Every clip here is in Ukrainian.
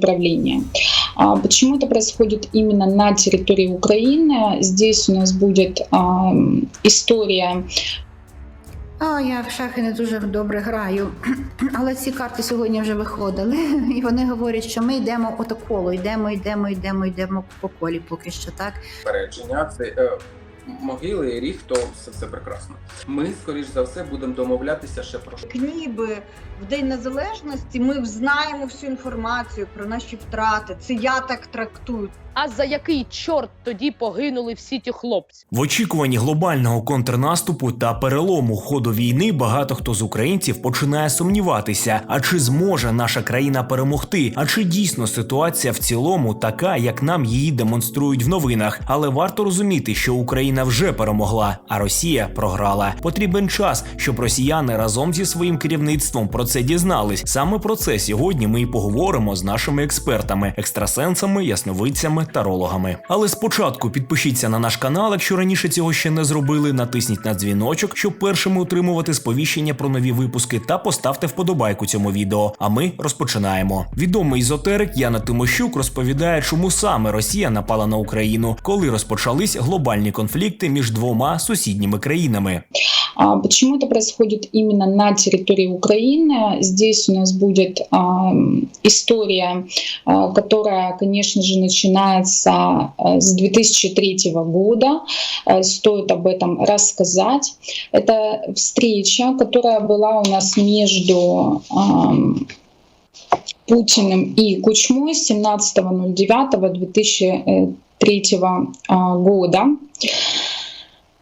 управления. А Почему это происходит именно на территории Украины? Здесь у нас будет история А я в шахи не дуже добре граю, але ці карти сьогодні вже виходили, і вони говорять, що ми йдемо ото коло, йдемо, йдемо, йдемо, йдемо по колі поки що так. попередження. Це е, могили, ріг, то все, все прекрасно. Ми, скоріш за все, будемо домовлятися ще про ніби в День Незалежності ми знаємо всю інформацію про наші втрати. Це я так трактую. А за який чорт тоді погинули всі ті хлопці? В очікуванні глобального контрнаступу та перелому ходу війни багато хто з українців починає сумніватися: а чи зможе наша країна перемогти? А чи дійсно ситуація в цілому така, як нам її демонструють в новинах? Але варто розуміти, що Україна вже перемогла, а Росія програла. Потрібен час, щоб росіяни разом зі своїм керівництвом про це дізнались. Саме про це сьогодні ми і поговоримо з нашими експертами, екстрасенсами, ясновидцями, тарологами. Але спочатку підпишіться на наш канал, якщо раніше цього ще не зробили. Натисніть на дзвіночок, щоб першими отримувати сповіщення про нові випуски, та поставте вподобайку цьому відео. А ми розпочинаємо. Відомий ізотерик Яна Тимощук розповідає, чому саме Росія напала на Україну, коли розпочались глобальні конфлікти між двома сусідніми країнами. А Почему это происходит именно на территории Украины? Здесь у нас будет а, история, а, которая, конечно же, начинается а, с 2003 года. А, Стоит об этом рассказать. Это встреча, которая была у нас между ам, Путиным и Кучмой 17.09.2003 а, года.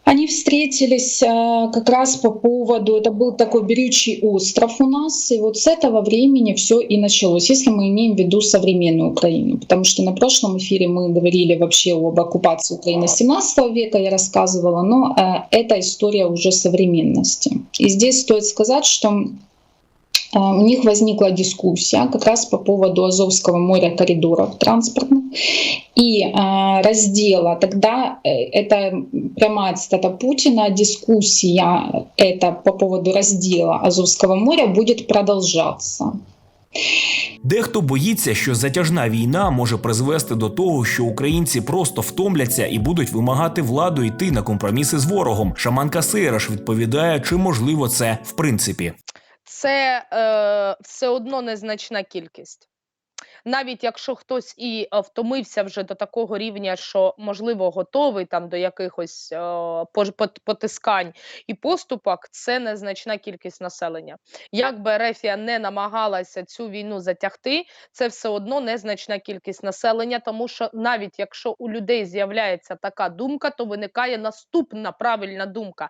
Они встретились э, как раз по поводу, это был такой берючий остров у нас, и вот с этого времени все и началось, если мы имеем в виду современную Украину, потому что на прошлом эфире мы говорили вообще об оккупации Украины 17 века, я рассказывала, но э, это история уже современности. И здесь стоит сказать, что у них возникла дискуссия как раз по поводу Азовского моря коридоров транспортных и э, раздела. Тогда э, это прямая цитата Путина, дискуссия это по поводу раздела Азовского моря будет продолжаться. Дехто боїться, що затяжна війна може призвести до того, що українці просто втомляться і будуть вимагати владу йти на компроміси з ворогом. Шаманка Сейраш відповідає, чи можливо це в принципі. Це е, все одно незначна кількість. Навіть якщо хтось і е, втомився вже до такого рівня, що можливо готовий там до якихось е, потискань і поступок, це незначна кількість населення. Як би Ерефія не намагалася цю війну затягти, це все одно незначна кількість населення, тому що навіть якщо у людей з'являється така думка, то виникає наступна правильна думка.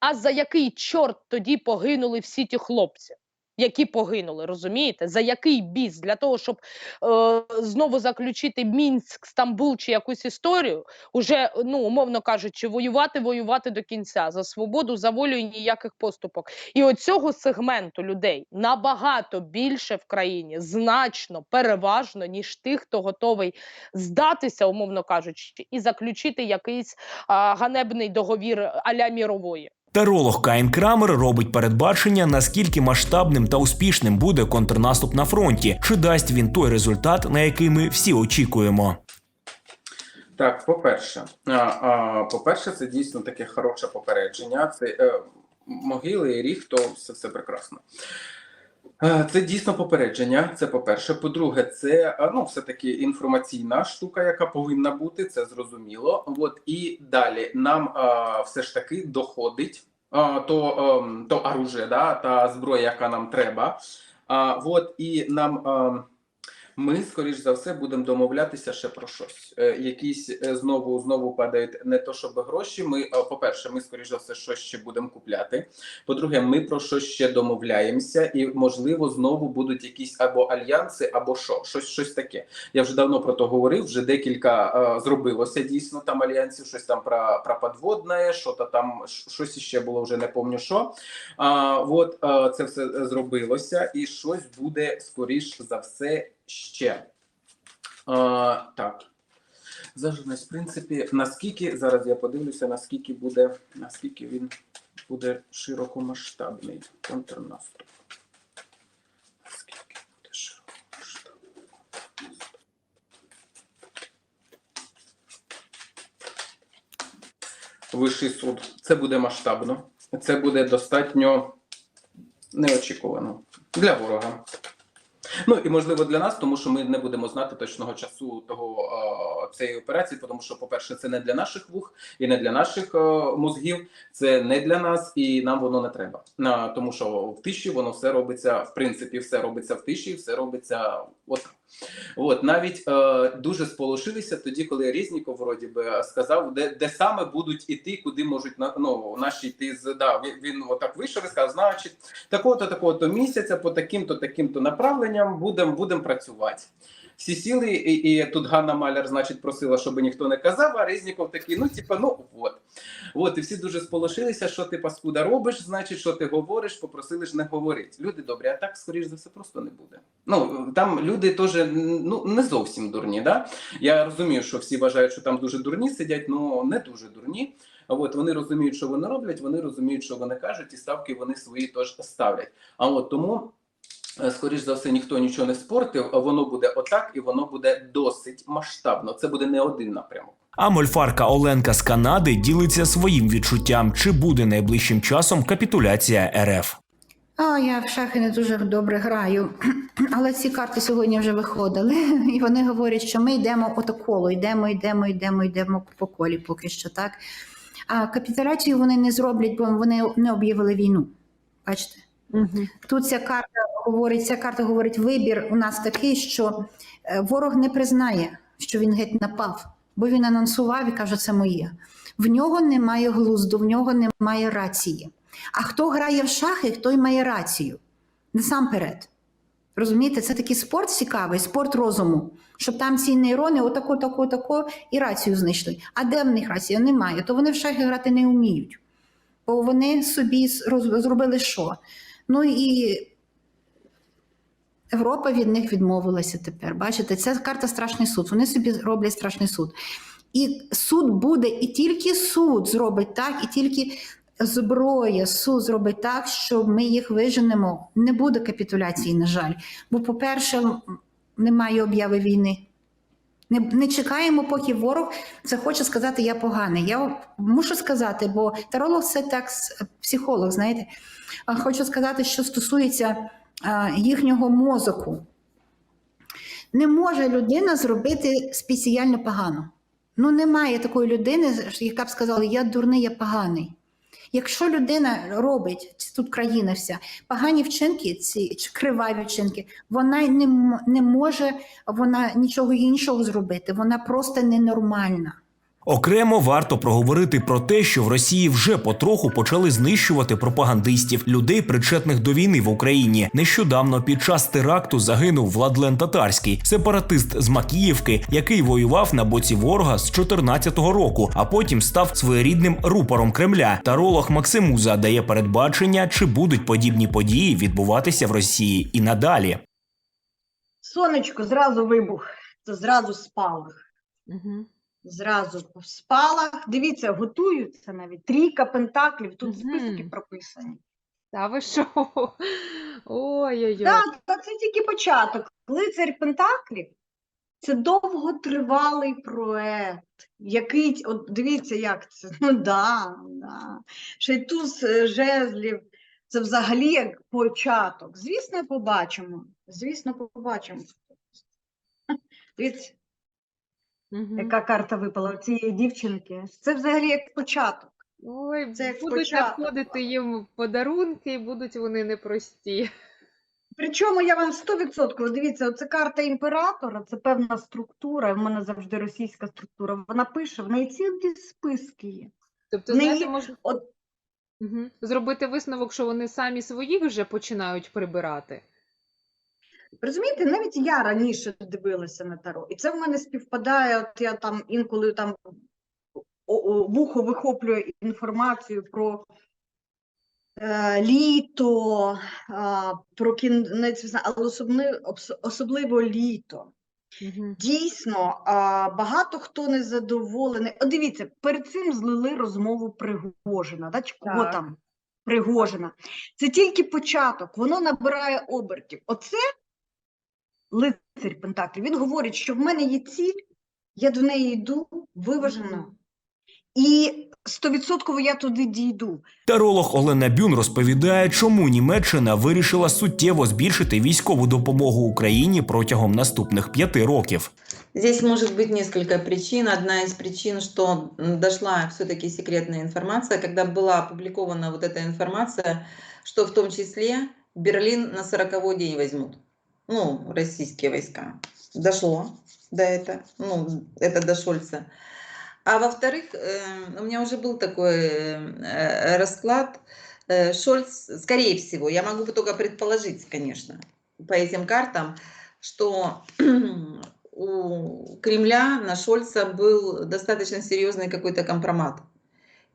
А за який чорт тоді погинули всі ті хлопці? Які погинули, розумієте? За який біс? Для того, щоб е, знову заключити Мінськ, Стамбул чи якусь історію, уже, ну, умовно кажучи, воювати, воювати до кінця за свободу, за волю і ніяких поступок. І оцього сегменту людей набагато більше в країні, значно переважно, ніж тих, хто готовий здатися, умовно кажучи, і заключити якийсь а, ганебний договір аля мірової. Таролог Каїн Крамер робить передбачення, наскільки масштабним та успішним буде контрнаступ на фронті, чи дасть він той результат, на який ми всі очікуємо. Так, по-перше, а, а, по-перше, це дійсно таке хороше попередження. Це е, могили, ріг, то все, все прекрасно. Е, Це дійсно попередження. Це по-перше. По-друге, це ну, все-таки інформаційна штука, яка повинна бути, це зрозуміло. От і далі нам все ж таки доходить то, е, то оружие, да, та зброя, яка нам треба. А, от і нам. Ми, скоріш за все, будемо домовлятися ще про щось. Е, якісь е, знову знову падають не то, щоб гроші. Ми, по-перше, ми скоріш за все щось ще будемо купляти. По-друге, ми про щось ще домовляємося, і можливо знову будуть якісь або альянси, або що, щось, щось таке. Я вже давно про то говорив. Вже декілька е, зробилося дійсно там альянсів, щось там про, про подводне, що то там щось іще було, вже не пам'ятаю що. А, от це все зробилося, і щось буде скоріш за все ще? Так. Заживність, в принципі, наскільки зараз я подивлюся, наскільки буде, наскільки він буде широкомасштабний контрнаступ. Наскільки буде широкомасштабний контрнаступ. Вищий суд. Це буде масштабно. Це буде достатньо неочікувано для ворога. Ну і можливо для нас, тому що ми не будемо знати точного часу того е, цієї операції, тому що, по-перше, це не для наших вух і не для наших е, мозгів, це не для нас, і нам воно не треба. На тому, що в тиші воно все робиться, в принципі, все робиться в тиші, все робиться от. От навіть е, дуже сполошилися тоді, коли Різніков вроді би сказав, де, де саме будуть іти, куди можуть на ну, наші йти з да, він, він отак вийшов і сказав, значить, такого-то, такого-то місяця, по таким-то, таким-то направленням будемо будем працювати. Всі сіли, і, і тут Ганна Маляр, значить, просила, щоб ніхто не казав, а Резніков такий, ну, типа, ну от. От, і всі дуже сполошилися, що ти паскуда робиш, значить, що ти говориш, попросили ж не говорити. Люди добрі, а так, скоріш за все, просто не буде. Ну, там люди теж ну, не зовсім дурні. Да? Я розумію, що всі вважають, що там дуже дурні сидять, але не дуже дурні. От вони розуміють, що вони роблять, вони розуміють, що вони кажуть, і ставки вони свої теж ставлять. А от тому, скоріш за все, ніхто нічого не спортив, а воно буде отак, і воно буде досить масштабно. Це буде не один напрямок. А мольфарка Оленка з Канади ділиться своїм відчуттям, чи буде найближчим часом капітуляція РФ. А я в шахи не дуже добре граю, але ці карти сьогодні вже виходили, і вони говорять, що ми йдемо ото коло, йдемо, йдемо, йдемо, йдемо по колі поки що так. А капітуляцію вони не зроблять, бо вони не об'явили війну. Бачите? Тут ця карта говорить, ця карта говорить, вибір у нас такий, що е, ворог не признає, що він геть напав, бо він анонсував і каже, це моє. В нього немає глузду, в нього немає рації. А хто грає в шахи, той має рацію. Насамперед. Розумієте, це такий спорт цікавий, спорт розуму, щоб там ці нейрони отако, тако, тако і рацію знайшли. А де в них рація? Немає. То вони в шахи грати не вміють. Бо вони собі зробили що? Ну і Європа від них відмовилася тепер. Бачите, це карта страшний суд. Вони собі роблять страшний суд. І суд буде, і тільки суд зробить так, і тільки зброя, суд зробить так, що ми їх виженемо. Не буде капітуляції, на жаль. Бо, по-перше, немає обяви війни. Не, не чекаємо, поки ворог захоче сказати я поганий. Я мушу сказати, бо таролог це так психолог, знаєте. Хочу сказати, що стосується а, їхнього мозоку. Не може людина зробити спеціально погано. Ну, немає такої людини, яка б сказала, я дурний, я поганий. Якщо людина робить тут країна вся погані вчинки, ці криваві вчинки, вона не, не може вона нічого іншого зробити. Вона просто ненормальна. Окремо варто проговорити про те, що в Росії вже потроху почали знищувати пропагандистів, людей, причетних до війни в Україні. Нещодавно під час теракту загинув Владлен Татарський, сепаратист з Макіївки, який воював на боці ворога з 14-го року, а потім став своєрідним рупором Кремля. Таролог Максимуза дає передбачення, чи будуть подібні події відбуватися в Росії і надалі. Сонечко, зразу вибух, це зразу спалах. Угу. Зразу по спалах. Дивіться, готуються навіть. Трійка пентаклів, тут Мгм. списки прописані. Та ви що? Ой-ой-ой. Так, так, це тільки початок. Лицар Пентаклів це довготривалий проект, який, от дивіться, як це. Ну да, да. Ще й туз е, жезлів. Це взагалі як початок. Звісно, побачимо. Звісно, побачимо. Дивіться, Мгм. яка карта випала у цієї дівчинки. Це взагалі як початок. Ой, це як будуть спочатку. надходити їм подарунки, і будуть вони непрості. Причому я вам 100%, дивіться, оце карта імператора, це певна структура. В мене завжди російська структура. Вона пише, в неї цілі списки є. Тобто, неї знаєте, можна От Мгм. зробити висновок, що вони самі своїх вже починають прибирати. Розумієте, навіть я раніше дивилася на таро, і це в мене співпадає. От я там інколи там вухо вихоплює інформацію про е, літо, а, про кінець, але особливо, особливо літо. Угу. Дійсно, багато хто не задоволений. О, дивіться, перед цим злили розмову Пригожина. Да? Чи кого Так. там? Пригожина. Це тільки початок, воно набирає обертів. Оце лицар Пентаклів. Він говорить, що в мене є ціль, я до неї йду виважено. І стовідсотково я туди дійду. Таролог Олена Бюн розповідає, чому Німеччина вирішила суттєво збільшити військову допомогу Україні протягом наступних п'яти років. Здесь может быть несколько причин. Одна из причин, что м, дошла все-таки секретная информация, когда была опубликована вот эта информация, что в том числе Берлин на 40 день возьмут. Ну, российские войска. Дошло до этого. Ну, это до Шольца. А во-вторых, э, у меня уже был такой э, расклад. Э, Шольц, скорее всего, я могу только предположить, конечно, по этим картам, что у Кремля на Шольца был достаточно серьезный какой-то компромат.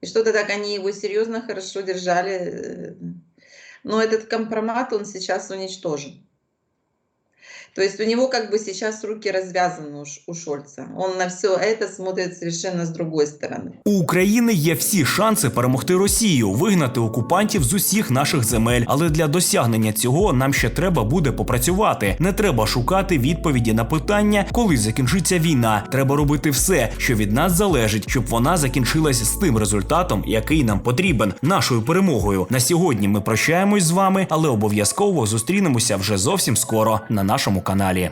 И что-то так они его серьезно, хорошо держали. Но этот компромат он сейчас уничтожен. То есть у него как бы сейчас руки развязаны у Ш- у Шольца. Он на все это смотрит совершенно с другой стороны. У України є всі шанси перемогти Росію, вигнати окупантів з усіх наших земель. Але для досягнення цього нам ще треба буде попрацювати. Не треба шукати відповіді на питання, коли закінчиться війна. Треба робити все, що від нас залежить, щоб вона закінчилась з тим результатом, який нам потрібен, нашою перемогою. На сьогодні ми прощаємось з вами, але обов'язково зустрінемося вже зовсім скоро на нашому каналі.